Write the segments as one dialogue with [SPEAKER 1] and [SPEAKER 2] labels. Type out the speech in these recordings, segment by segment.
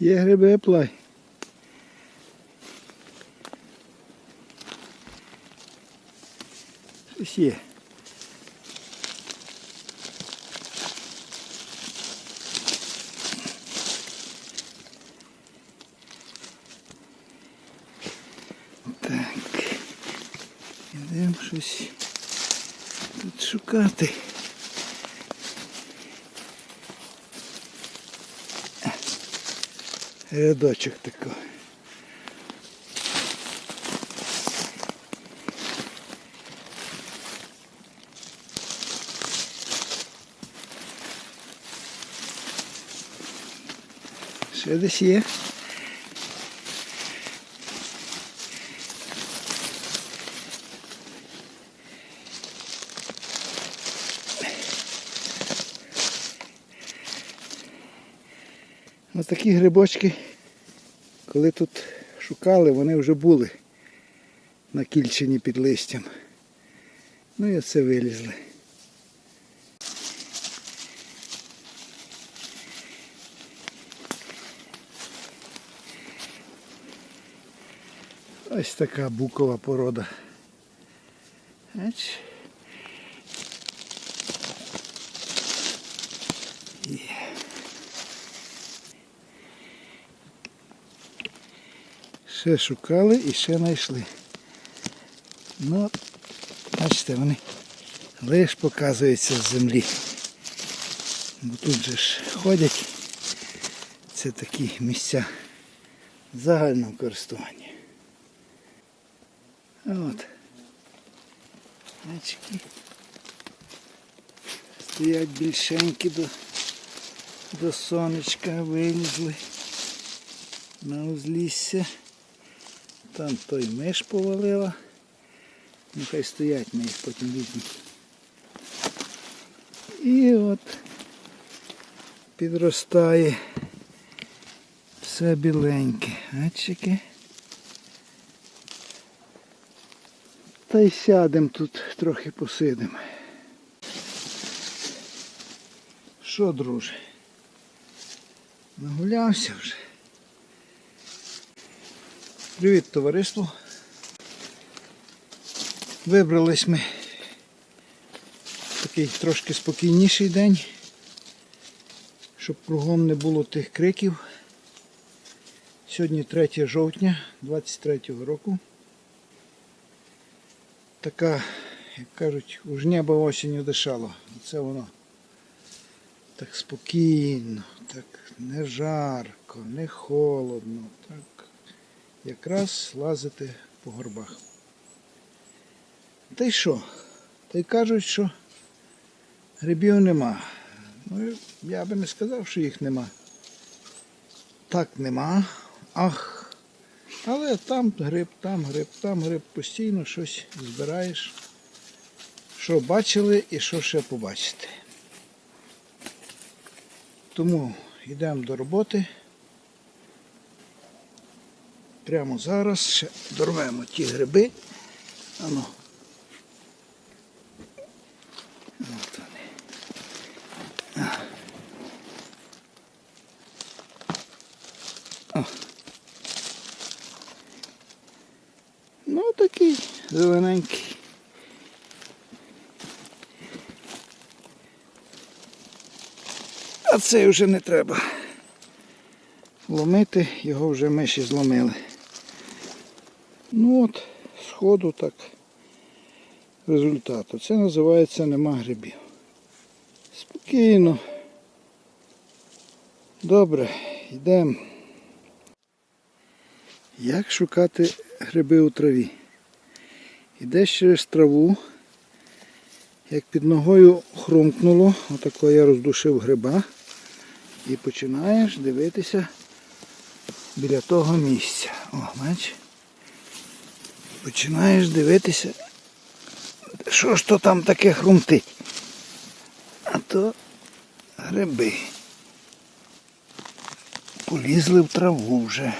[SPEAKER 1] Є гриби плай. Щось є. Так. Ідемо щось тут шукати. Рядочок такий. Ще десь є. Ось такі грибочки, коли тут шукали, вони вже були на кільчині під листям. Ну і оце вилізли. Ось така букова порода. Бач. Ще шукали і ще знайшли. Ну, бачите, вони лиш показуються з землі. Бо тут же ж ходять. Це такі місця загального користування. От. Очки. Стоять більшенькі до, до сонечка, вилізли на узлісся. Там той миш повалила. Нехай стоять, ми їх потім візьмемо. І от підростає все біленьке. Бачите? Та й сядемо тут, трохи посидимо. Що, друже? Нагулявся вже. Привіт, товариство. Вибрались ми такий трошки спокійніший день, щоб кругом не було тих криків. Сьогодні 3 жовтня 23 року. Така, як кажуть, уж небо осінню дишало. Це воно так спокійно, так не жарко, не холодно. Так якраз лазити по горбах. Та й що? Та й кажуть, що грибів нема. Ну, я би не сказав, що їх нема. Так нема. Ах. Але там гриб, там гриб, там гриб, постійно щось збираєш. Що бачили і що ще побачите. Тому йдемо до роботи. Прямо зараз ще дорвемо ті гриби. Ану. От вони. О. Ну такий зелененький. А цей вже не треба. Ломити, його вже миші зломили. Ну от, сходу так результату. Це називається нема грибів. Спокійно. Добре, йдемо. Як шукати гриби у траві? Йдеш через траву, як під ногою хрумкнуло, отако я роздушив гриба і починаєш дивитися біля того місця. О, бач. Починаєш дивитися, що ж то там таке хрумтить. А то гриби. Полізли в траву вже.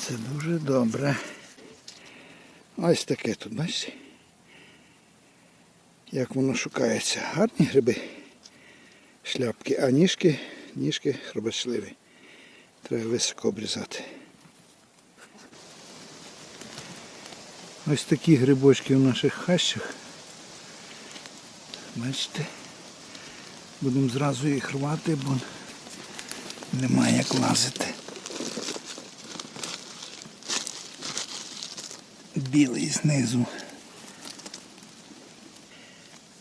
[SPEAKER 1] Це дуже добре. Ось таке тут, бачите? Як воно шукається. Гарні гриби, шляпки, а ніжки, ніжки хробачливі. Треба високо обрізати. Ось такі грибочки в наших хащах. Бачите? Будемо зразу їх рвати, бо немає як лазити. Білий знизу.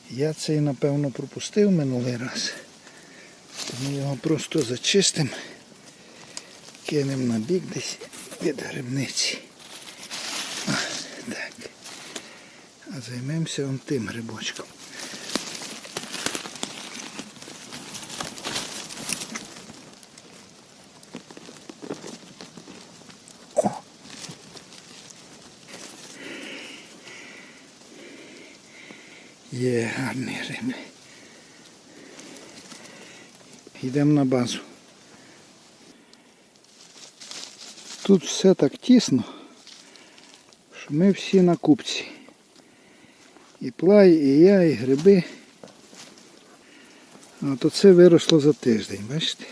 [SPEAKER 1] Я цей напевно пропустив минулий раз. Тому його просто зачистимо, кинемо на бік десь від грибниці. А, так. А займемося он тим грибочком. Є гарні риби. Йдемо на базу. Тут все так тісно, що ми всі на купці. І плай, і я, і гриби. От оце виросло за тиждень, бачите?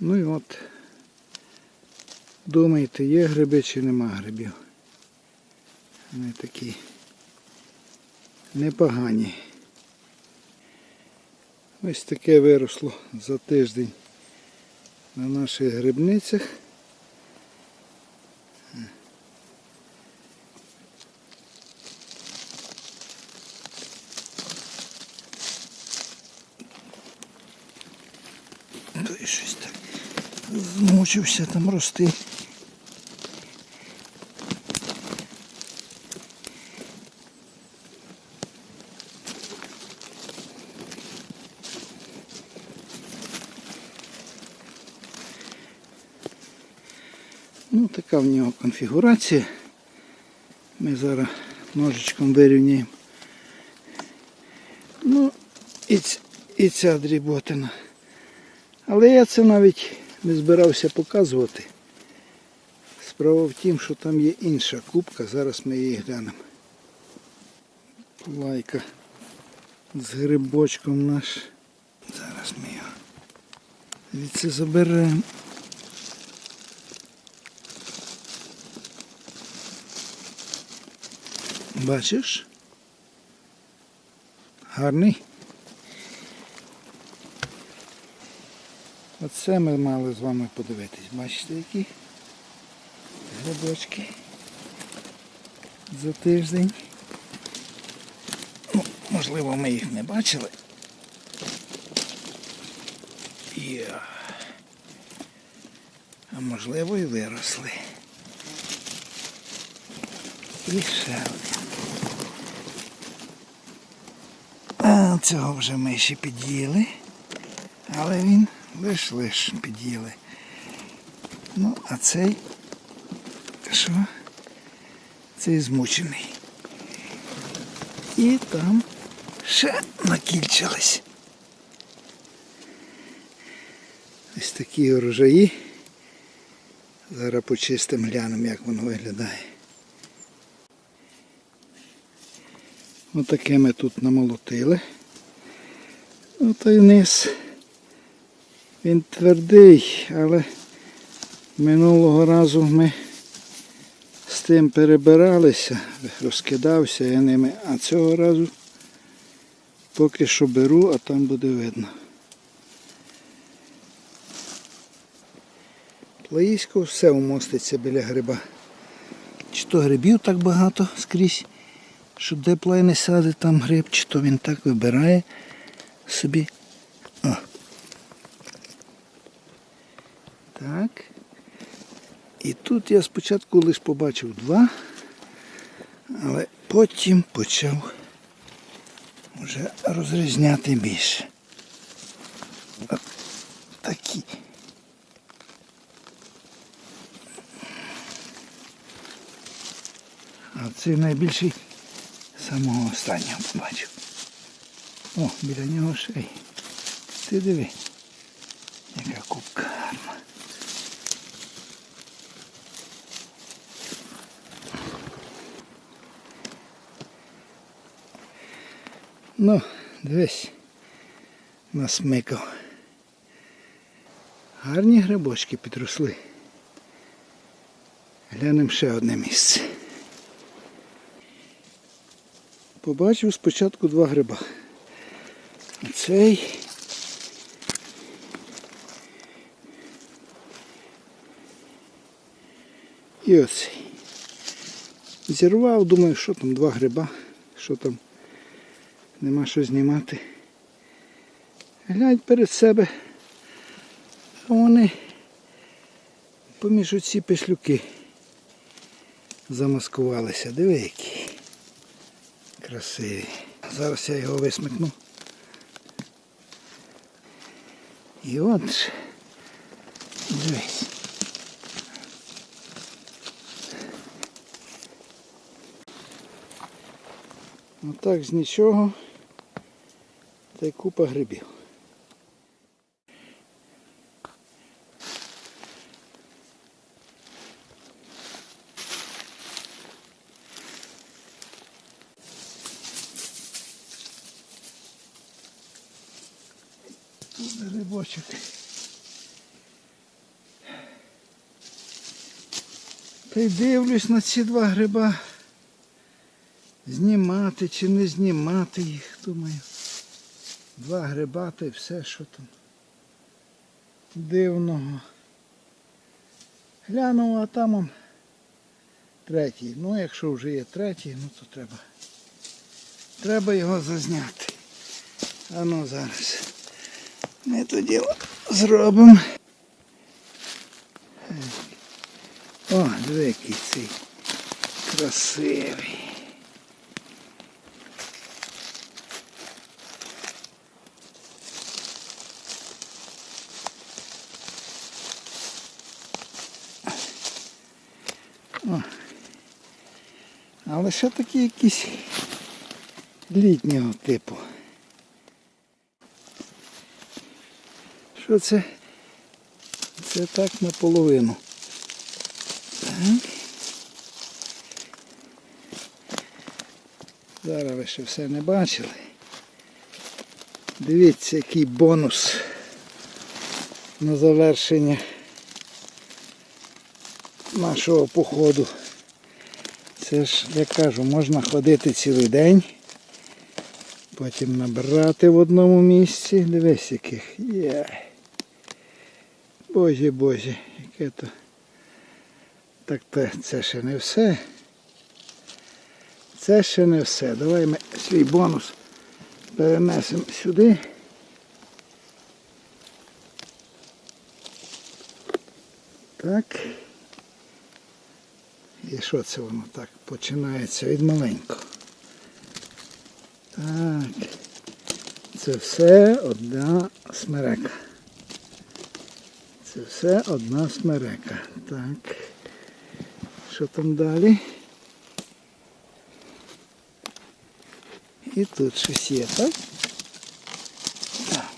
[SPEAKER 1] Ну і от думаєте, є гриби чи нема грибів. Вони такі непогані. Ось таке виросло за тиждень на наших грибницях. Той щось так змучився там рости. Ну, така в нього конфігурація. Ми зараз ножичком вирівняємо. Ну, і, і ця дріботина. Але я це навіть не збирався показувати. Справа в тім, що там є інша кубка, зараз ми її глянемо. Лайка з грибочком наш. Зараз ми його звідси заберемо. Бачиш? Гарний. Оце ми мали з вами подивитись. Бачите які грибочки за тиждень. Ну, можливо, ми їх не бачили. А можливо і виросли. І ще один. А, цього вже ми ще під'їли, але він лиш лиш під'їли. Ну, а цей що? Цей змучений. І там ще накільчились. Ось такі урожаї. Зараз почистимо, глянемо, як воно виглядає. Отаке ми тут намолотили. Отой низ. Він твердий, але минулого разу ми з тим перебиралися, розкидався я ними, а цього разу поки що беру, а там буде видно. Плаїсько все умоститься біля гриба. Чи то грибів так багато скрізь, що де плай не сяде там гриб, чи то він так вибирає собі. Так. І тут я спочатку лише побачив два, але потім почав вже розрізняти більше. От такі. А цей найбільший самого останнього побачив. О, біля нього ще. Ти диви, Ну, дивись, насмикав. Гарні грибочки підросли. Глянемо ще одне місце. Побачив спочатку два гриба. Оцей. І оцей. Зірвав, думаю, що там два гриба, що там нема що знімати. Глянь перед себе. Вони поміж оці пешлюки замаскувалися. Диви які. Красиві. Зараз я його висмикну. І от дивись. Отак з нічого. Та й купа грибів. Тут грибочок. Та й дивлюсь на ці два гриба. Знімати чи не знімати їх, думаю. Два гриба та все, що там дивного. Глянув, а там он третій. Ну, якщо вже є третій, ну то треба. Треба його зазняти. А ну зараз. Ми то діло зробимо. О, диви, цей красивий. Але ще такі якісь літнього типу. Що це? Це так наполовину. Так. Зараз ви ще все не бачили. Дивіться, який бонус на завершення нашого походу. Це ж, я кажу, можна ходити цілий день, потім набирати в одному місці. Дивись яких. Є. Боже, боже, яке то. Так то це ще не все. Це ще не все. Давай ми свій бонус перенесемо сюди. Так. І що це воно так починається від маленького? Так. Це все одна смерека. Це все одна смерека. Так. Що там далі? І тут щось є, так? Так.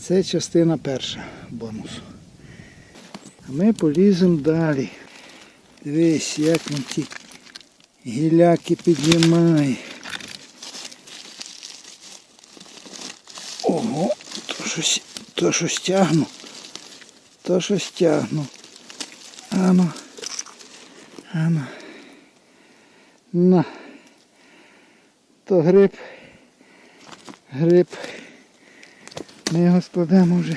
[SPEAKER 1] Це частина перша бонусу. А ми поліземо далі. Дивись, як він ті гіляки піднімає. Ого, то щось, то щось тягну. То щось тягну. Ану. Ану. На. То гриб. Гриб. Ми його складемо вже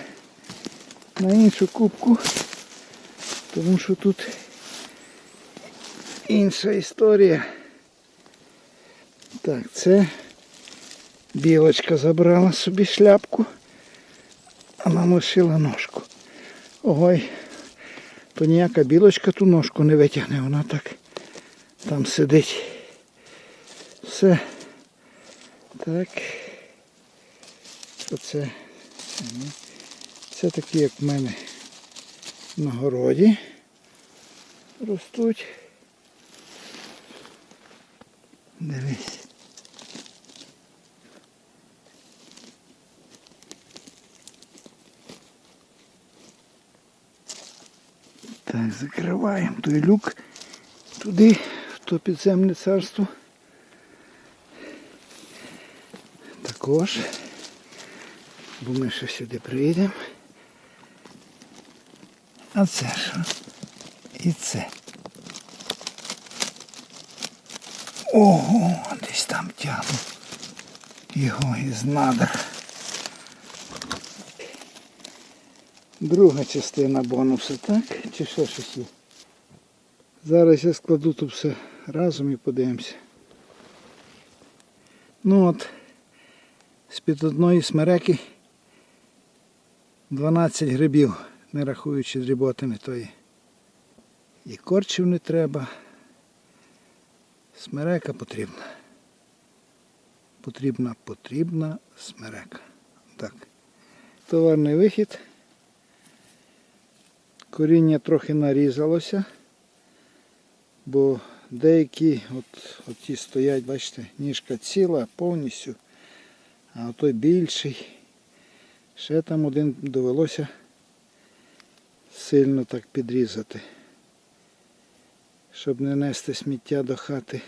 [SPEAKER 1] на іншу кубку. Тому що тут інша історія. Так, це білочка забрала собі шляпку, а нам лишила ножку. Ой, то ніяка білочка ту ножку не витягне, вона так там сидить. Все. Так. Оце. Це такі, як в мене на городі ростуть. Дивись. Так, закриваємо той люк туди, в то підземне царство. Також бо ми ще сюди приїдемо. А це що? І це. Ого, десь там тягну. Його із надр. Друга частина бонусу, так? Чи ще щось є? Зараз я складу тут все разом і подивимося. Ну от, з-під одної смереки 12 грибів, не рахуючи дріботини тої. І корчів не треба. Смерека потрібна. Потрібна, потрібна смерека. Так. Товарний вихід. Коріння трохи нарізалося, бо деякі от, от ті стоять, бачите, ніжка ціла повністю, а той більший. Ще там один довелося сильно так підрізати, щоб не нести сміття до хати.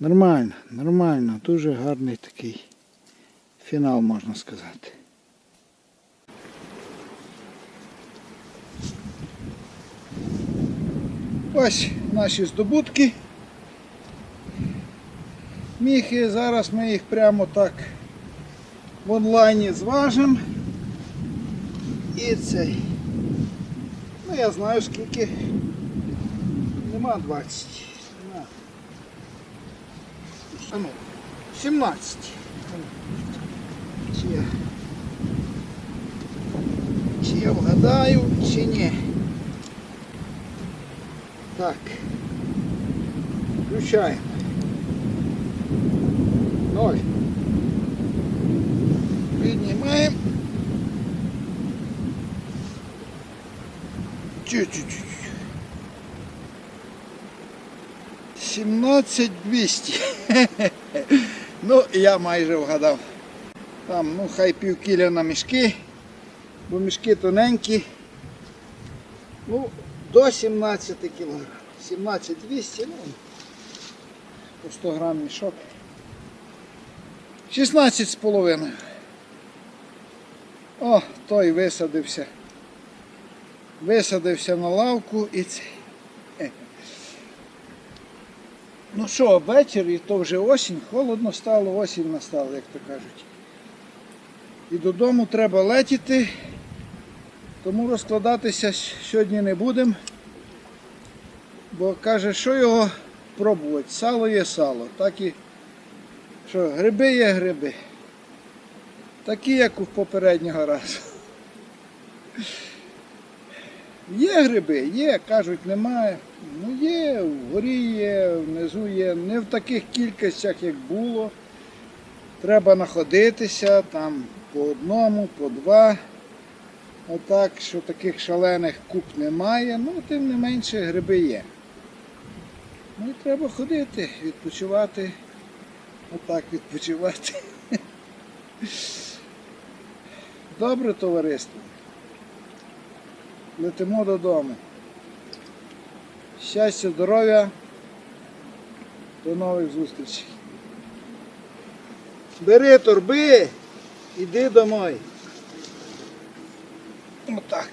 [SPEAKER 1] Нормально, нормально, дуже гарний такий фінал, можна сказати. Ось наші здобутки. Міхи, зараз ми їх прямо так в онлайні зважимо. І цей. Ну я знаю скільки. Нема 20. Нема. А ну, 17. Чи я, чи я вгадаю, чи ні. Так. Включаємо. Ноль. Чуть-чуть. 17200. ну, я майже вгадав. Там, ну, хай півкіля на мішки, бо мішки тоненькі. Ну, до 17 кг. 17 200, ну, по 100 грам мішок. 16 з половиною. О, той висадився. Висадився на лавку і цей. Ну що, вечір і то вже осінь, холодно стало, осінь настала, як то кажуть. І додому треба летіти, тому розкладатися сьогодні не будемо. Бо каже, що його пробувати? Сало є сало. Так і що гриби є гриби. Такі, як у попереднього разу. Є гриби, є, кажуть, немає. Ну є, вгорі є, внизу є. Не в таких кількостях, як було. Треба находитися там по одному, по два. Отак, що таких шалених куп немає, ну тим не менше гриби є. Ну і треба ходити, відпочивати. Отак відпочивати. Добре товариство. Летимо додому. Щастя, здоров'я. До нових зустрічей. Бери торби, іди домой. Отак.